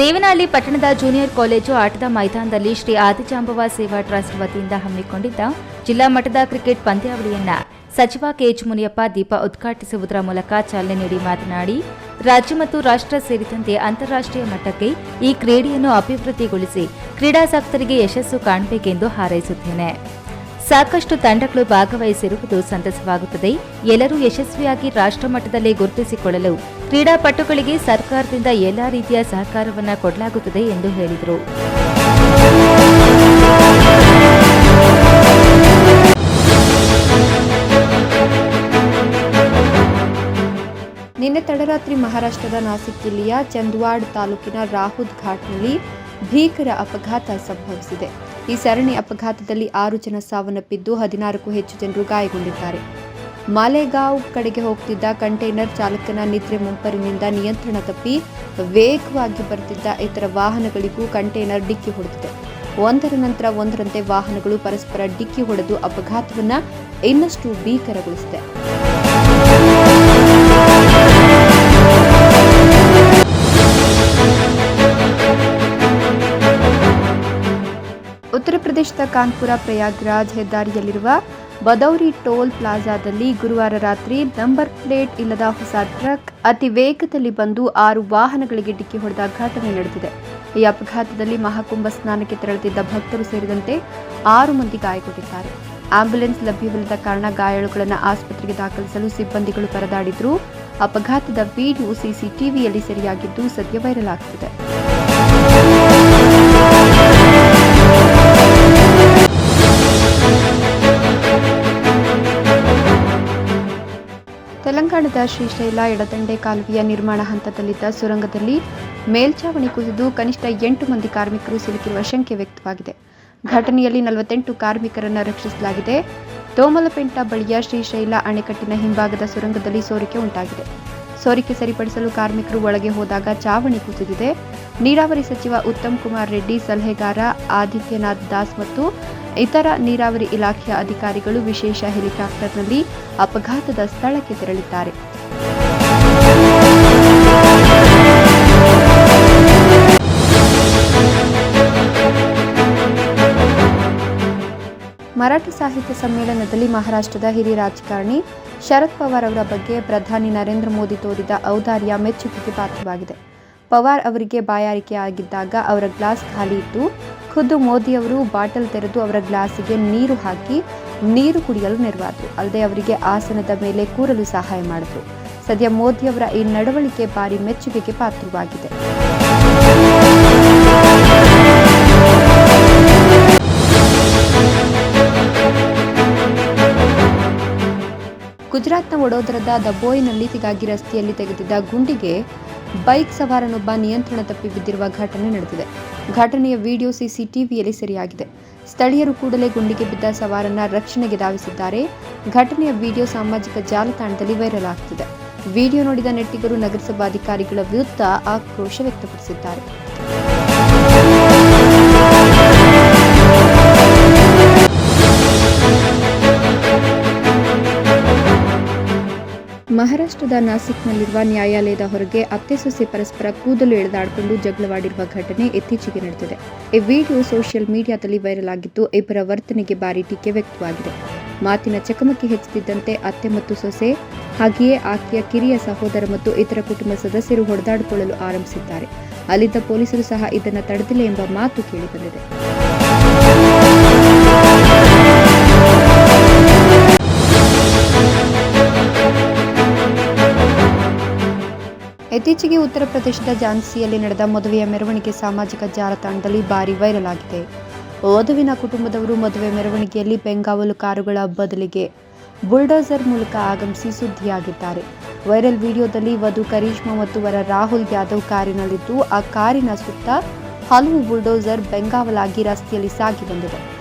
ದೇವನಹಳ್ಳಿ ಪಟ್ಟಣದ junior college ಆಟದ ಮೈದಾನದಲ್ಲಿ ಶ್ರೀ ಆದಿಜಾಂಬವ ಸೇವಾ ಟ್ರಸ್ಟ್ ವತಿಯಿಂದ ಹಮ್ಮಿಕೊಂಡಿದ್ದ ಜಿಲ್ಲಾ ಮಟ್ಟದ ಕ್ರಿಕೆಟ್ ಪಂದ್ಯಾವಳಿಯನ್ನ ಸಚಿವ ಕೆಎಚ್ ಮುನಿಯಪ್ಪ ದೀಪ ಉದ್ಘಾಟಿಸುವುದರ ಮೂಲಕ ಚಾಲನೆ ನೀಡಿ ಮಾತನಾಡಿ, ರಾಜ್ಯ ಮತ್ತು ರಾಷ್ಟ್ರ ಸೇರಿದಂತೆ ಅಂತಾರಾಷ್ಟ್ರೀಯ ಮಟ್ಟಕ್ಕೆ ಈ ಕ್ರೀಡೆಯನ್ನು ಅಭಿವೃದ್ಧಿಗೊಳಿಸಿ ಕ್ರೀಡಾಸಕ್ತರಿಗೆ ಯಶಸ್ಸು ಕಾಣಬೇಕೆಂದು ಹಾರೈಸುತ್ತೇನೆ. ಸಾಕಷ್ಟು ತಂಡಗಳು ಭಾಗವಹಿಸಿರುವುದು ಸಂತಸವಾಗುತ್ತದೆ. ಎಲ್ಲರೂ ಯಶಸ್ವಿಯಾಗಿ ರಾಷ್ಟ್ರಮಟ್ಟದಲ್ಲಿ ಗುರುತಿಸಿಕೊಳ್ಳಲು ಕ್ರೀಡಾಪಟುಗಳಿಗೆ ಸರ್ಕಾರದಿಂದ ಎಲ್ಲಾ ರೀತಿಯ ಸಹಕಾರವನ್ನು ಕೊಡಲಾಗುತ್ತದೆ ಎಂದು ಹೇಳಿದರು. ನಿನ್ನೆ ತಡರಾತ್ರಿ ಮಹಾರಾಷ್ಟ್ರದ ನಾಸಿಕ್ ಜಿಲ್ಲೆಯ ಚಂದ್ವಾಡ್ ತಾಲೂಕಿನ ರಾಹುದ್ ಘಾಟ್ನಲ್ಲಿ ಭೀಕರ ಅಪಘಾತ ಸಂಭವಿಸಿದೆ. ಈ ಸರಣಿ ಅಪಘಾತದಲ್ಲಿ ಆರು ಜನ ಸಾವನ್ನಪ್ಪಿದ್ದು ಹದಿನಾರಕ್ಕೂ ಹೆಚ್ಚು ಜನರು ಗಾಯಗೊಂಡಿದ್ದಾರೆ. ಮಾಲೆಗಾಂವ್ ಕಡೆಗೆ ಹೋಗ್ತಿದ್ದ ಕಂಟೈನರ್ ಚಾಲಕನ ನಿದ್ರೆ ಮುಂಪರಿನಿಂದ ನಿಯಂತ್ರಣ ತಪ್ಪಿ ವೇಗವಾಗಿ ಬರುತ್ತಿದ್ದ ಇತರ ವಾಹನಗಳಿಗೂ ಕಂಟೈನರ್ ಡಿಕ್ಕಿ ಹೊಡೆದಿದೆ. ಒಂದರ ನಂತರ ಒಂದರಂತೆ ವಾಹನಗಳು ಪರಸ್ಪರ ಡಿಕ್ಕಿ ಹೊಡೆದು ಅಪಘಾತವನ್ನು ಇನ್ನಷ್ಟು ಭೀಕರಗೊಳಿಸಿದೆ. ಕಾನ್ಪುರ ಪ್ರಯಾಗ್ರಾಜ್ ಹೆದ್ದಾರಿಯಲ್ಲಿರುವ ಬದೌರಿ ಟೋಲ್ ಪ್ಲಾಜಾದಲ್ಲಿ ಗುರುವಾರ ರಾತ್ರಿ ನಂಬರ್ ಪ್ಲೇಟ್ ಇಲ್ಲದ ಹೊಸ ಟ್ರಕ್ ಅತಿ ವೇಗದಲ್ಲಿ ಬಂದು ಆರು ವಾಹನಗಳಿಗೆ ಡಿಕ್ಕಿ ಹೊಡೆದ ಘಟನೆ ನಡೆದಿದೆ. ಈ ಅಪಘಾತದಲ್ಲಿ ಮಹಾಕುಂಭ ಸ್ನಾನಕ್ಕೆ ತೆರಳುತ್ತಿದ್ದ ಭಕ್ತರು ಸೇರಿದಂತೆ ಆರು ಮಂದಿ ಗಾಯಗೊಂಡಿದ್ದಾರೆ. ಆಂಬ್ಯುಲೆನ್ಸ್ ಲಭ್ಯವಿಲ್ಲದ ಕಾರಣ ಗಾಯಾಳುಗಳನ್ನು ಆಸ್ಪತ್ರೆಗೆ ದಾಖಲಿಸಲು ಸಿಬ್ಬಂದಿಗಳು ಪರದಾಡಿದ್ರು. ಅಪಘಾತದ ವಿಡಿಯೋ ಸಿಸಿಟಿವಿಯಲ್ಲಿ ಸೆರೆಯಾಗಿದ್ದು ಸದ್ಯ ವೈರಲ್ ಆಗ್ತಿದೆ. ಶ್ರೀಶೈಲ ಎಡದಂಡೆ ಕಾಲುವೆಯ ನಿರ್ಮಾಣ ಹಂತದಲ್ಲಿದ್ದ ಸುರಂಗದಲ್ಲಿ ಮೇಲ್ಛಾವಣಿ ಕುಸಿದು ಕನಿಷ್ಠ ಎಂಟು ಮಂದಿ ಕಾರ್ಮಿಕರು ಸಿಲುಕಿರುವ ಶಂಕೆ ವ್ಯಕ್ತವಾಗಿದೆ. ಘಟನೆಯಲ್ಲಿ ನಲವತ್ತೆಂಟು ಕಾರ್ಮಿಕರನ್ನು ರಕ್ಷಿಸಲಾಗಿದೆ. ತೋಮಲಪೆಂಟ ಬಳಿಯ ಶ್ರೀಶೈಲ ಅಣೆಕಟ್ಟಿನ ಹಿಂಭಾಗದ ಸುರಂಗದಲ್ಲಿ ಸೋರಿಕೆ ಉಂಟಾಗಿದೆ. ಸೋರಿಕೆ ಸರಿಪಡಿಸಲು ಕಾರ್ಮಿಕರು ಒಳಗೆ ಹೋದಾಗ ಚಾವಣಿ ಕುಸಿದಿದೆ. ನೀರಾವರಿ ಸಚಿವ ಉತ್ತಮ್ ಕುಮಾರ್ ರೆಡ್ಡಿ, ಸಲಹೆಗಾರ ಆದಿತ್ಯನಾಥ್ ದಾಸ್ ಮತ್ತು ಇತರ ನೀರಾವರಿ ಇಲಾಖೆಯ ಅಧಿಕಾರಿಗಳು ವಿಶೇಷ ಹೆಲಿಕಾಪ್ಟರ್ನಲ್ಲಿ ಅಪಘಾತದ ಸ್ಥಳಕ್ಕೆ ತೆರಳಿದ್ದಾರೆ. ಮರಾಠಿ ಸಾಹಿತ್ಯ ಸಮ್ಮೇಳನದಲ್ಲಿ ಮಹಾರಾಷ್ಟ್ರದ ಹಿರಿಯ ರಾಜಕಾರಣಿ ಶರದ್ ಪವಾರ್ ಅವರ ಬಗ್ಗೆ ಪ್ರಧಾನಿ ನರೇಂದ್ರ ಮೋದಿ ತೋರಿದ ಔದಾರ್ಯ ಮೆಚ್ಚುಗೆಗೆ ಪಾತ್ರವಾಗಿದೆ. ಪವಾರ್ ಅವರಿಗೆ ಬಾಯಾರಿಕೆ ಆಗಿದ್ದಾಗ ಅವರ ಗ್ಲಾಸ್ ಖಾಲಿ ಇತ್ತು ಖುದ್ದು ಮೋದಿಯವರು ಬಾಟಲ್ ತೆರೆದು ಅವರ ಗ್ಲಾಸಿಗೆ ನೀರು ಹಾಕಿ ನೀರು ಕುಡಿಯಲು ನೆರವಾದರು. ಅಲ್ಲದೆ ಅವರಿಗೆ ಆಸನದ ಮೇಲೆ ಕೂರಲು ಸಹಾಯ ಮಾಡಿದ್ರು. ಸದ್ಯ ಮೋದಿಯವರ ಈ ನಡವಳಿಕೆ ಭಾರಿ ಮೆಚ್ಚುಗೆಗೆ ಪಾತ್ರವಾಗಿದೆ. ಗುಜರಾತ್ನ ವಡೋದರದ ದಬೋಯ್ನಲ್ಲಿ ಸಿಗಾಗಿ ರಸ್ತೆಯಲ್ಲಿ ತೆಗೆದಿದ್ದ ಗುಂಡಿಗೆ ಬೈಕ್ ಸವಾರನೊಬ್ಬ ನಿಯಂತ್ರಣ ತಪ್ಪಿ ಬಿದ್ದಿರುವ ಘಟನೆ ನಡೆದಿದೆ. ಘಟನೆಯ ವಿಡಿಯೋ ಸಿಸಿಟಿವಿಯಲ್ಲಿ ಸೆರೆಯಾಗಿದೆ. ಸ್ಥಳೀಯರು ಕೂಡಲೇ ಗುಂಡಿಗೆ ಬಿದ್ದ ಸವಾರನ್ನ ರಕ್ಷಣೆಗೆ ಧಾವಿಸಿದ್ದಾರೆ. ಘಟನೆಯ ವಿಡಿಯೋ ಸಾಮಾಜಿಕ ಜಾಲತಾಣದಲ್ಲಿ ವೈರಲ್ ಆಗ್ತಿದೆ. ವಿಡಿಯೋ ನೋಡಿದ ನೆಟ್ಟಿಗರು ನಗರಸಭಾಧಿಕಾರಿಗಳ ವಿರುದ್ಧ ಆಕ್ರೋಶ ವ್ಯಕ್ತಪಡಿಸಿದ್ದಾರೆ. ಮಹಾರಾಷ್ಟ್ರದ ನಾಸಿಕ್ನಲ್ಲಿರುವ ನ್ಯಾಯಾಲಯದ ಹೊರಗೆ ಅತ್ತೆ ಸೊಸೆ ಪರಸ್ಪರ ಕೂದಲು ಎಳೆದಾಡಿಕೊಂಡು ಜಗಳವಾಡಿರುವ ಘಟನೆ ಇತ್ತೀಚೆಗೆ ನಡೆದಿದೆ. ಈ ವಿಡಿಯೋ ಸೋಷಿಯಲ್ ಮೀಡಿಯಾದಲ್ಲಿ ವೈರಲ್ ಆಗಿದ್ದು, ಇಬ್ಬರ ವರ್ತನೆಗೆ ಭಾರಿ ಟೀಕೆ ವ್ಯಕ್ತವಾಗಿದೆ. ಮಾತಿನ ಚಕಮಕಿ ಹೆಚ್ಚುತ್ತಿದ್ದಂತೆ ಅತ್ತೆ ಮತ್ತು ಸೊಸೆ, ಹಾಗೆಯೇ ಆಕೆಯ ಕಿರಿಯ ಸಹೋದರ ಮತ್ತು ಇತರ ಕುಟುಂಬ ಸದಸ್ಯರು ಹೊಡೆದಾಡಿಕೊಳ್ಳಲು ಆರಂಭಿಸಿದ್ದಾರೆ. ಅಲ್ಲಿದ್ದ ಪೊಲೀಸರು ಸಹ ಇದನ್ನು ತಡೆದಿಲ್ಲ ಎಂಬ ಮಾತು ಕೇಳಿಬಂದಿದೆ. ಇತ್ತೀಚೆಗೆ ಉತ್ತರ ಪ್ರದೇಶದ ಝಾನ್ಸಿಯಲ್ಲಿ ನಡೆದ ಮದುವೆಯ ಮೆರವಣಿಗೆ ಸಾಮಾಜಿಕ ಜಾಲತಾಣದಲ್ಲಿ ಭಾರಿ ವೈರಲ್ ಆಗಿದೆ. ವಧುವಿನ ಕುಟುಂಬದವರು ಮದುವೆ ಮೆರವಣಿಗೆಯಲ್ಲಿ ಬೆಂಗಾವಲು ಕಾರುಗಳ ಬದಲಿಗೆ ಬುಲ್ಡೋಸರ್ ಮೂಲಕ ಆಗಮಿಸಿ ಸುದ್ದಿಯಾಗಿದ್ದಾರೆ. ವೈರಲ್ ವಿಡಿಯೋದಲ್ಲಿ ವಧು ಕರೀಶ್ಮಾ ಮತ್ತು ವರ ರಾಹುಲ್ ಯಾದವ್ ಕಾರಿನಲ್ಲಿದ್ದು, ಆ ಕಾರಿನ ಸುತ್ತ ಹಲವು ಬುಲ್ಡೋಸರ್ ಬೆಂಗಾವಲಾಗಿ ರಸ್ತೆಯಲ್ಲಿ ಸಾಗಿ ಬಂದಿದೆ.